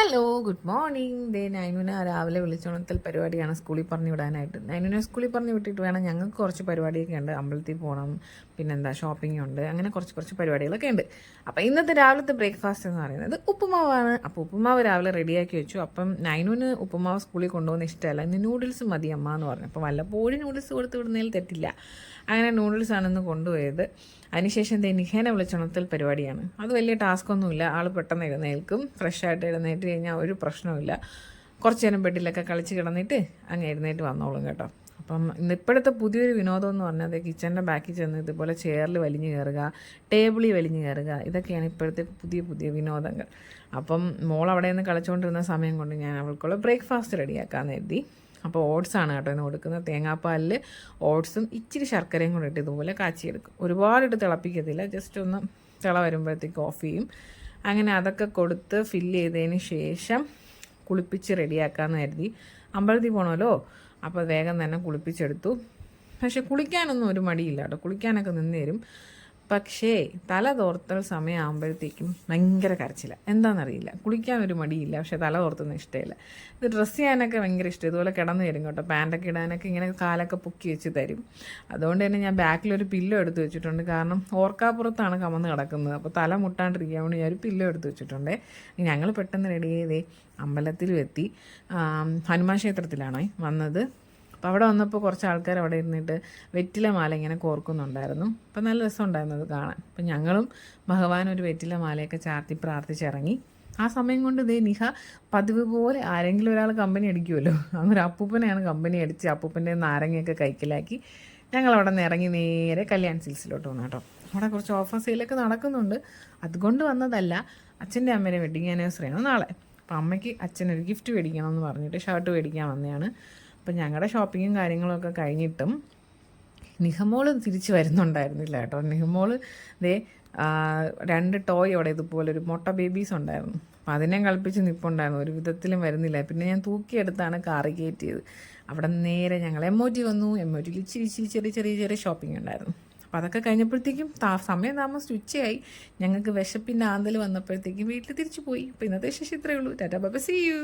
Hello good morning ദേ നൈനുവിനെ രാവിലെ വിളിച്ചോണത്തിൽ പരിപാടിയാണ് സ്കൂളിൽ പറഞ്ഞു വിടാനായിട്ട്. നൈനുവിനെ സ്കൂളിൽ പറഞ്ഞു വിട്ടിട്ട് വേണം ഞങ്ങൾക്ക് കുറച്ച് പരിപാടിയൊക്കെ ഉണ്ട്. അമ്പലത്തിൽ പോകണം പിന്നെന്താ ഷോപ്പിംഗ് ഉണ്ട് അങ്ങനെ കുറച്ച് കുറച്ച് പരിപാടികളൊക്കെ ഉണ്ട്. അപ്പോൾ ഇന്നത്തെ രാവിലത്തെ ബ്രേക്ക്ഫാസ്റ്റ് എന്ന് പറയുന്നത് ഉപ്പുമാവാണ്. അപ്പോൾ ഉപ്പുമാവ് രാവിലെ റെഡിയാക്കി വെച്ചു. അപ്പം നൈനുവിന് ഉപ്പുമാവ് സ്കൂളിൽ കൊണ്ടുപോകുന്ന ഇഷ്ടമല്ല. ഇന്ന് നൂഡിൽസ് മതി അമ്മ എന്ന് പറഞ്ഞു. അപ്പോൾ വല്ലപ്പോഴും നൂഡിൽസ് കൊടുത്ത് വിടുന്നതിൽ തെറ്റില്ല. അങ്ങനെ നൂഡിൽസ് ആണെന്ന് കൊണ്ടുപോയത്. അതിനുശേഷം ദേ നിഹേനെ വിളിച്ചോണത്തിൽ പരിപാടിയാണ്. അത് വലിയ ടാസ്ക് ഒന്നുമില്ല. ആൾ പെട്ടെന്ന് എഴുന്നേൽക്കും. ഫ്രഷ് ആയിട്ട് എഴുന്നേറ്റ് കഴിഞ്ഞാൽ ഒരു പ്രശ്നവുമില്ല. കുറച്ച് നേരം ബെഡിലൊക്കെ കളിച്ച് കിടന്നിട്ട് അങ്ങ് എഴുന്നേറ്റ് വന്നോളും കേട്ടോ. അപ്പം ഇപ്പോഴത്തെ പുതിയൊരു വിനോദം എന്ന് പറഞ്ഞാൽ കിച്ചന്റെ ബാക്കിൽ ചെന്ന് ഇതുപോലെ ചെയറിൽ വലിഞ്ഞു കയറുക ടേബിളിൽ വലിഞ്ഞു കയറുക ഇതൊക്കെയാണ് ഇപ്പോഴത്തെ പുതിയ പുതിയ വിനോദങ്ങൾ. അപ്പം മോൾ അവിടെ നിന്ന് കളിച്ചുകൊണ്ടിരുന്ന സമയം കൊണ്ട് ഞാൻ അവൾക്കുള്ള ബ്രേക്ക്ഫാസ്റ്റ് റെഡിയാക്കാമെന്ന് കരുതി. അപ്പോൾ ഓട്സാണ് കേട്ടോ ഇന്ന് കൊടുക്കുന്നത്. തേങ്ങാപ്പാലിൽ ഓട്സും ഇച്ചിരി ശർക്കരയും കൂടെ ഇട്ട് ഇതുപോലെ കാച്ചിയെടുക്കും. ഒരുപാടിട്ട് തിളപ്പിക്കത്തില്ല. ജസ്റ്റ് ഒന്ന് തിള വരുമ്പോഴത്തേക്ക് ഓഫ് അങ്ങനെ അതൊക്കെ കൊടുത്ത് ഫില്ല് ചെയ്തതിന് ശേഷം കുളിപ്പിച്ച് റെഡിയാക്കാമെന്ന് കരുതി. അമ്പലത്തിൽ പോകണമല്ലോ അപ്പോൾ വേഗം തന്നെ കുളിപ്പിച്ചെടുത്തു. പക്ഷെ കുളിക്കാനൊന്നും ഒരു മടിയില്ല കേട്ടോ. കുളിക്കാനൊക്കെ നിന്ന് തരും പക്ഷേ തല തോർത്തൽ സമയമാകുമ്പോഴത്തേക്കും ഭയങ്കര കരച്ചില്ല എന്താണെന്നറിയില്ല കുളിക്കാൻ ഒരു മടിയില്ല. പക്ഷേ തല തോർത്തുന്ന ഇഷ്ടമില്ല. ഇത് ഡ്രസ്സ് ചെയ്യാനൊക്കെ ഭയങ്കര ഇഷ്ടം. ഇതുപോലെ കിടന്നു തരും കേട്ടോ. പാന്റൊക്കെ ഇടാനൊക്കെ ഇങ്ങനെ കാലൊക്കെ പൊക്കി വെച്ച് തരും. അതുകൊണ്ട് തന്നെ ഞാൻ ബാക്കിലൊരു പില്ലോ എടുത്ത് വെച്ചിട്ടുണ്ട്. കാരണം ഓർക്കാപ്പുറത്താണ് കമന്ന് കിടക്കുന്നത്. അപ്പോൾ തല മുട്ടാണ്ടിരിക്കാൻ വേണ്ടി ഞാൻ ഒരു പില്ലോ എടുത്ത് വെച്ചിട്ടുണ്ട്. ഞങ്ങൾ പെട്ടെന്ന് റെഡി ചെയ്തേ അമ്പലത്തിലും എത്തി. ഹനുമാൻ ക്ഷേത്രത്തിലാണേ വന്നത്. അപ്പോൾ അവിടെ വന്നപ്പോൾ കുറച്ച് ആൾക്കാർ അവിടെ ഇരുന്നിട്ട് വെറ്റില മാല ഇങ്ങനെ കോർക്കുന്നുണ്ടായിരുന്നു. അപ്പോൾ നല്ല രസമുണ്ടായിരുന്നു അത് കാണാൻ. അപ്പം ഞങ്ങളും ഭഗവാൻ ഒരു വെറ്റില മാലയൊക്കെ ചാർത്തി പ്രാർത്ഥിച്ചിറങ്ങി. ആ സമയം കൊണ്ട് ഇതേ നിഹ പതിവ് പോലെ ആരെങ്കിലും ഒരാൾ കമ്പനി അടിക്കുമല്ലോ അങ്ങനെ അപ്പൂപ്പനെയാണ് കമ്പനി അടിച്ച് അപ്പൂപ്പന്റെ നാരങ്ങയൊക്കെ കൈക്കലാക്കി ഞങ്ങൾ അവിടെ നിന്ന് ഇറങ്ങി നേരെ കല്യാൺ സിൽസിലോട്ട് വന്നു കേട്ടോ. അവിടെ കുറച്ച് ഓഫർ സെയിലൊക്കെ നടക്കുന്നുണ്ട്. അതുകൊണ്ട് വന്നതല്ല അച്ഛന്റെ അമ്മയുടെ വെഡിങ് ആനിവേഴ്സറിയാണ് നാളെ. അപ്പം അമ്മയ്ക്ക് അച്ഛനൊരു ഗിഫ്റ്റ് മേടിക്കണം എന്ന് പറഞ്ഞിട്ട് ഷർട്ട് മേടിക്കാൻ വന്നതാണ്. അപ്പം ഞങ്ങളുടെ ഷോപ്പിങ്ങും കാര്യങ്ങളൊക്കെ കഴിഞ്ഞിട്ടും നിഹമോൾ തിരിച്ച് വരുന്നുണ്ടായിരുന്നില്ല കേട്ടോ. നിഹമോൾ ദേ രണ്ട് ടോയ് അവിടെ ഇതുപോലെ ഒരു മൊട്ട ബേബീസ് ഉണ്ടായിരുന്നു. അപ്പം അതിനെ കളിപ്പിച്ച് നിൽപ്പുണ്ടായിരുന്നു ഒരു വിധത്തിലും വരുന്നില്ല. പിന്നെ ഞാൻ തൂക്കിയെടുത്താണ് കാറി കയറ്റിയത്. അവിടെ നേരെ ഞങ്ങൾ എം ഒ ടി വന്നു. എം ഒ ടിയിൽ ഇച്ചിരി ഇച്ചിരി ചെറിയ ചെറിയ ചെറിയ ഷോപ്പിംഗ് ഉണ്ടായിരുന്നു. അപ്പോൾ അതൊക്കെ കഴിഞ്ഞപ്പോഴത്തേക്കും താ സമയം താമസിച്ച് ഉച്ചയായി ഞങ്ങൾക്ക് വിശപ്പിന്റെ ആന്തൽ വന്നപ്പോഴത്തേക്കും വീട്ടിൽ തിരിച്ചു പോയി. അപ്പോൾ ഇന്നത്തെ വിശേഷം ഇത്രയേ ഉള്ളൂ. Tata bye see you.